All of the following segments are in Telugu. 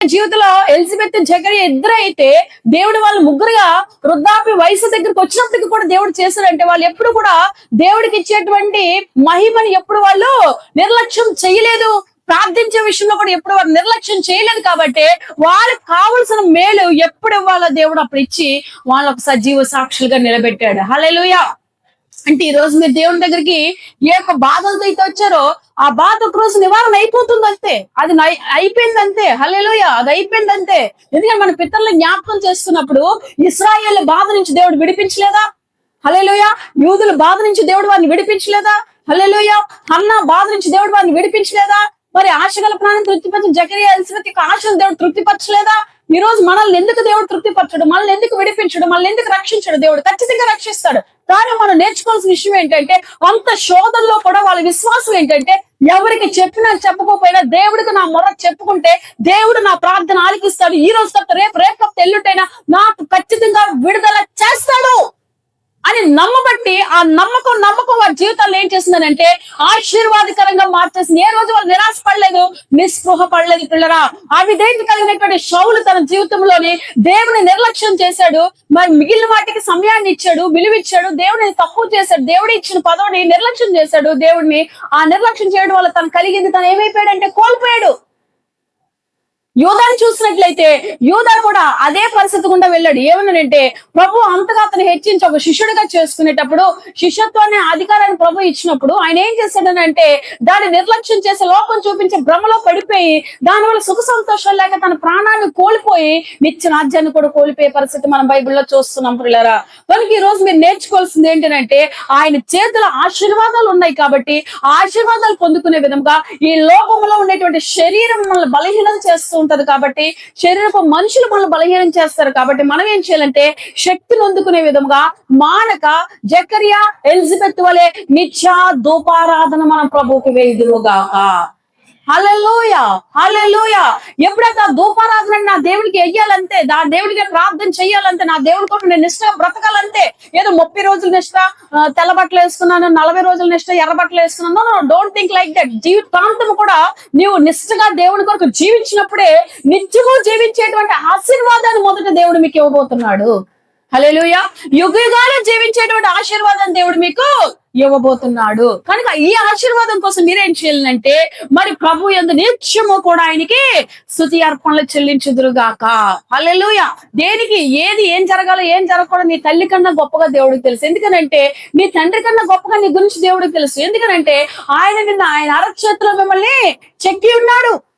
జీవితంలో ఎలిజబెత్ జగరి ఇద్దరు అయితే దేవుడు వాళ్ళు ముగ్గురుగా వృద్ధాప్య వయసు దగ్గరికి వచ్చినప్పటికి కూడా దేవుడు చేశారంటే వాళ్ళు ఎప్పుడు కూడా దేవుడికి ఇచ్చేటువంటి మహిమని ఎప్పుడు వాళ్ళు నిర్లక్ష్యం చేయలేదు. ప్రార్థించే విషయంలో కూడా ఎప్పుడు వారు నిర్లక్ష్యం చేయలేదు కాబట్టి వాళ్ళకి కావలసిన మేలు ఎప్పుడు ఇవ్వాలో దేవుడు అప్పుడు ఇచ్చి వాళ్ళకు సజీవ సాక్షులుగా నిలబెట్టాడు. హలో అంటే ఈ రోజు మీరు దేవుని దగ్గరికి ఏ యొక్క బాధలతో అయితే వచ్చారో ఆ బాధ ఒక రోజు నివారణ అయిపోతుంది అంతే. అది అయిపోయింది అంతే. హల్లెలూయా. అది అయిపోయింది అంతే. ఎందుకంటే మన పితరులను జ్ఞాపకం చేస్తున్నప్పుడు ఇస్రాయేల్ బాధ నుంచి దేవుడు విడిపించలేదా? హలేలోయ యూదుల బాధ నుంచి దేవుడు వారిని విడిపించలేదా? హలేలోయ అన్న బాధ నుంచి దేవుడు వారిని విడిపించలేదా? మరి ఆశగల ప్రాణం తృప్తిపరచ జకరియా ఎలిజబెత్ యొక్క దేవుడు తృప్తిపరచలేదా? ఈ రోజు మనల్ని ఎందుకు దేవుడు తృప్తిపరచడు? మనల్ని ఎందుకు విడిపించడు? మనల్ని ఎందుకు రక్షించడు దేవుడు? ఖచ్చితంగా రక్షిస్తాడు. కానీ మనం నేర్చుకోవాల్సిన విషయం ఏంటంటే అంత శోధనలో కూడా వాళ్ళ విశ్వాసం ఏంటంటే ఎవరికి చెప్పినా చెప్పకపోయినా దేవుడికి నా మొర చెప్పుకుంటే దేవుడు నా ప్రార్థన ఆలకిస్తాడు. ఈ రోజు తప్ప రేపు రేపు తప్ప ఎల్లుంటైనా నాకు ఖచ్చితంగా విడుదల చేస్తాడు. నమ్మబట్టి ఆ నమ్మకం నమ్మకం వారి జీవితాల్లో ఏం చేసిందనంటే ఆశీర్వాదకరంగా మార్చేసింది. ఏ రోజు వాళ్ళు నిరాశ పడలేదు నిస్పృహ పడలేదు పిల్లరా. ఆ విధేయత కలిగినటువంటి షౌలు తన జీవితంలోని దేవుని నిర్లక్ష్యం చేశాడు. మరి మిగిలిన వాటికి సమయాన్ని ఇచ్చాడు విలువిచ్చాడు దేవుడిని తక్కువ చేశాడు దేవుడి ఇచ్చిన పదవిని నిర్లక్ష్యం చేశాడు. దేవుడిని ఆ నిర్లక్ష్యం చేయడం వల్ల తను కలిగింది తను ఏమైపోయాడంటే కోల్పోయాడు. యూదాన్ని చూసినట్లయితే యూదా కూడా అదే పరిస్థితి గుండా వెళ్ళాడు. ఏమన్నాడంటే ప్రభు అంతగా అతను హెచ్చించి ఒక శిష్యుడిగా చేసుకునేటప్పుడు శిష్యత్వాన్ని అధికారాన్ని ప్రభు ఇచ్చినప్పుడు ఆయన ఏం చేశాడనంటే దాన్ని నిర్లక్ష్యం చేసే లోపం చూపించే భ్రమలో పడిపోయి దానివల్ల సుఖ సంతోషం లేక తన ప్రాణాన్ని కోల్పోయి నిత్య రాజ్యాన్ని కూడా కోల్పోయే పరిస్థితి మనం బైబిల్లో చూస్తున్నాం పిల్లరా మనకి ఈ రోజు మీరు నేర్చుకోవాల్సింది ఏంటంటే ఆయన చేతుల ఆశీర్వాదాలు ఉన్నాయి కాబట్టి ఆశీర్వాదాలు పొందుకునే విధంగా ఈ లోకంలో ఉండేటువంటి శరీరం మనల్ని బలహీనం చేస్తూ ఉంటది కాబట్టి శరీరపు మనుషులు మనల్ని బలహీనం చేస్తారు కాబట్టి మనం ఏం చేయాలంటే శక్తిని అందుకునే విధంగా మానక జకరియా ఎలిజబెత్ వలె నిత్యా ధూపారాధన మనం ప్రభువుకి వేయుదురుగాక. హల్లెలూయ హల్లెలూయ. ఎప్పుడైతే ఆ ధూపారాధన నా దేవుడికి వెయ్యాలంతే నా దేవుడికి ప్రార్థన చెయ్యాలంటే నా దేవుడి కోసం నేను నిష్ట బ్రతకాలంతే ఏదో ముప్పై రోజులు నిష్ట తెల్ల బట్టలు వేసుకున్నాను నలభై రోజుల నిష్ట ఎర్ర బట్టలు వేసుకున్నాను. డోంట్ థింక్ లైక్ దట్ జీవితాంతం కూడా నీవు నిష్టగా దేవుడి కొరకు జీవించినప్పుడే నిత్యము జీవించేటువంటి ఆశీర్వాదాన్ని మొదట దేవుడు మీకు ఇవ్వబోతున్నాడు. హలే యుగ యుగాలు జీవించేటువంటి ఆశీర్వాదం దేవుడు మీకు ఇవ్వబోతున్నాడు. కనుక ఈ ఆశీర్వాదం కోసం మీరేం చేయాలంటే మరి ప్రభు ఎందు నిత్యము కూడా ఆయనకి స్థుతి అర్పణలు చెల్లించుదురుగాక. అల్లెలుయ దేనికి ఏది ఏం జరగాలో ఏం జరగకూడదు నీ తల్లి కన్నా గొప్పగా దేవుడికి తెలుసు. ఎందుకనంటే నీ తండ్రి కన్నా గొప్పగా నీ గురించి దేవుడికి తెలుసు. ఎందుకనంటే ఆయన నిన్న ఆయన అరచేతిలో మిమ్మల్ని చెక్కి ఉన్నాడు.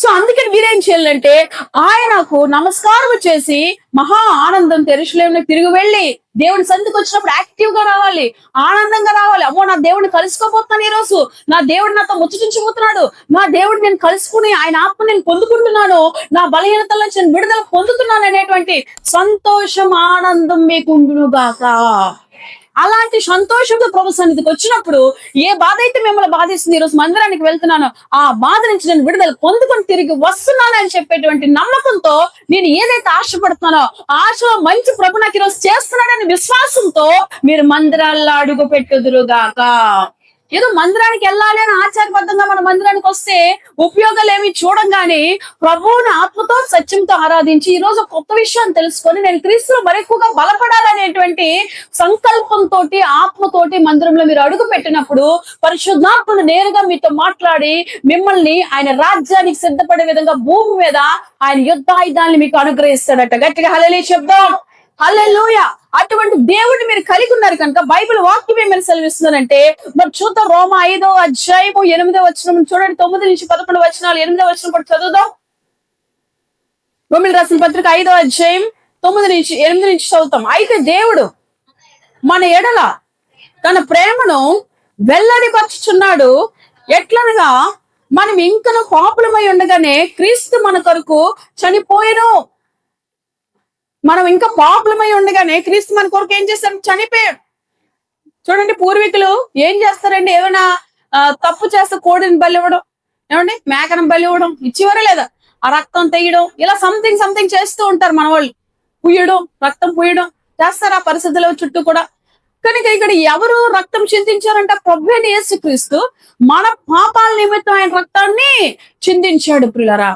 సో అందుకని మీరేం చేయాలంటే ఆయనకు నమస్కారం చేసి మహా ఆనందం తెరుషులేమని తిరిగి వెళ్ళి దేవుడి సంధికి వచ్చినప్పుడు యాక్టివ్గా రావాలి ఆనందంగా రావాలి. అమ్మో నా దేవుడిని కలుసుకోబోతున్నాను ఈ రోజు నా దేవుడు నాతో ముచ్చటించబోతున్నాడు. నా దేవుడు నేను కలుసుకుని ఆయన ఆత్మ నేను పొందుకుంటున్నాను. నా బలహీనతల నుంచి నేను విడుదల పొందుతున్నాను అనేటువంటి సంతోషం ఆనందం మీకు ఉండునుగాక అలాంటి సంతోషంతో ప్రభు సన్నిధికి వచ్చినప్పుడు ఏ బాధ అయితే మిమ్మల్ని బాధిస్తుంది ఈరోజు మందిరానికి వెళ్తున్నాను ఆ బాధ నుంచి నేను విడుదల పొందుకొని తిరిగి వస్తున్నాను అని చెప్పేటువంటి నమ్మకంతో నేను ఏదైతే ఆశపడుతున్నానో ఆశ ఆశలో మంచి ప్రభు నాకు ఈరోజు చేస్తున్నాడని విశ్వాసంతో మీరు మందిరాల్లో అడుగు పెట్టుదురుగాక. ఏదో మందిరానికి వెళ్ళాలి అని ఆచారబద్ధంగా మన మందిరానికి వస్తే ఉపయోగాలు ఏమి చూడంగానే ప్రభువుని ఆత్మతో సత్యంతో ఆరాధించి ఈ రోజు కొత్త విషయాన్ని తెలుసుకొని నేను క్రీస్తులో మరెక్కువగా బలపడాలనేటువంటి సంకల్పంతో ఆత్మతోటి మందిరంలో మీరు అడుగు పెట్టినప్పుడు పరిశుద్ధాత్మను నేరుగా మీతో మాట్లాడి మిమ్మల్ని ఆయన రాజ్యానికి సిద్ధపడే విధంగా భూమి మీద ఆయన యుద్ధాయుధాన్ని మీకు అనుగ్రహిస్తాడట. గట్టిగా హలలే చెప్దాం. హల్లెలూయ. అటువంటి దేవుడిని మీరు కలిగి ఉన్నారు కనుక బైబిల్ వాక్యం ఏమైనా సెలవిస్తుందంటే మరి చూద్దాం రోమ ఐదో అధ్యాయము ఎనిమిదో వచనం చూడండి తొమ్మిది నుంచి పదకొండు వచనాలు ఎనిమిదో వచనం కూడా చదువుదాం. రోమిల్ రాసిన పత్రిక ఐదో అధ్యాయం తొమ్మిది నుంచి ఎనిమిది నుంచి చదువుతాం. అయితే దేవుడు మన ఎడల తన ప్రేమను వెల్లడిపరుచుచున్నాడు ఎట్లనగా మనం ఇంకను పాపులమై ఉండగానే క్రీస్తు మన కొరకు చనిపోయాను. మనం ఇంకా పాపులమై ఉండగానే క్రీస్తు మన కొరకు ఏం చేస్తాడు? చనిపోయాడు. చూడండి పూర్వీకులు ఏం చేస్తారండి? ఏమైనా తప్పు చేస్తే కోడిని బలి ఇవ్వడం. ఏమండి? మేకను బలి ఇవ్వడం. ఇచ్చేవారా లేదా? ఆ రక్తం తెయ్యడం ఇలా సంథింగ్ సంథింగ్ చేస్తూ ఉంటారు మన వాళ్ళు. పుయ్యడం రక్తం పుయ్యడం. చేస్తారు ఆ పరిస్థితుల చుట్టూ కూడా? కనుక ఇక్కడ ఎవరు రక్తం చిందించారంటే ప్రభుని యేసుక్రీస్తు మన పాపాల నిమిత్తం ఆయన రక్తాన్ని చిందించాడు పిల్లరా